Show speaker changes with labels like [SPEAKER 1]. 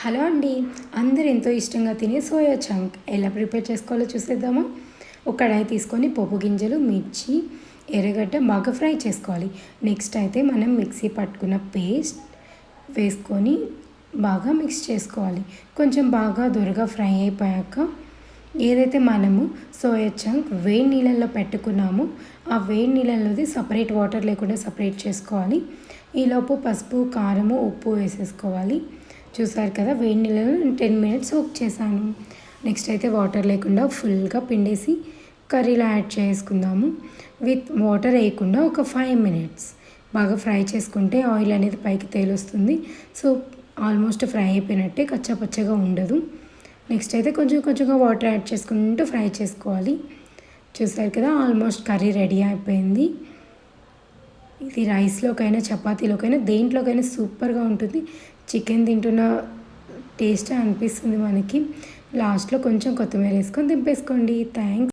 [SPEAKER 1] Hello అండి. అందరు ఎంతో ఇష్టంగా తినే సోయా చంక్. ఎలా ప్రిపేర్ చేసుకోవాలో చూసేద్దామా? ఒక కడాయి తీసుకొని పోపు గింజలు మిర్చి ఎర్రగడ్డ బాగా ఫ్రై చేసుకోవాలి. నెక్స్ట్ అయితే మనం మిక్సీ పట్టుకున్న పేస్ట్ వేసుకొని బాగా మిక్స్ చేసుకోవాలి. కొంచెం బాగా దొరగా ఫ్రై అయిపోయాక ఏదైతే మనము సోయా చంక్ వేడి నీళ్ళల్లో పెట్టుకున్నామో ఆ వేడి నీళ్ళలోది సపరేట్ వాటర్ లేకుండా సపరేట్ చేసుకోవాలి. ఈలోపు పసుపు కారము ఉప్పు వేసేసుకోవాలి. చూసారు కదా వేడి నీళ్ళలో టెన్ మినిట్స్ కుక్ చేశాను. నెక్స్ట్ అయితే వాటర్ లేకుండా ఫుల్గా పిండేసి కర్రీలో యాడ్ చేసుకుందాము. విత్ వాటర్ వేయకుండా ఒక ఫైవ్ మినిట్స్ బాగా ఫ్రై చేసుకుంటే ఆయిల్ అనేది పైకి తేలుస్తుంది. సో ఆల్మోస్ట్ ఫ్రై అయిపోయినట్టే కచ్చపచ్చగా ఉండదు. నెక్స్ట్ అయితే కొంచెం కొంచెంగా వాటర్ యాడ్ చేసుకుంటూ ఫ్రై చేసుకోవాలి. చూసారు కదా ఆల్మోస్ట్ కర్రీ రెడీ అయిపోయింది. ఇది రైస్లోకైనా చపాతీలోకైనా దేంట్లోకైనా సూపర్గా ఉంటుంది. చికెన్ తింటున్న టేస్ట్ అనిపిస్తుంది మనకి. లాస్ట్లో కొంచెం కొత్తిమీర వేసుకొని దింపేసుకోండి. థ్యాంక్స్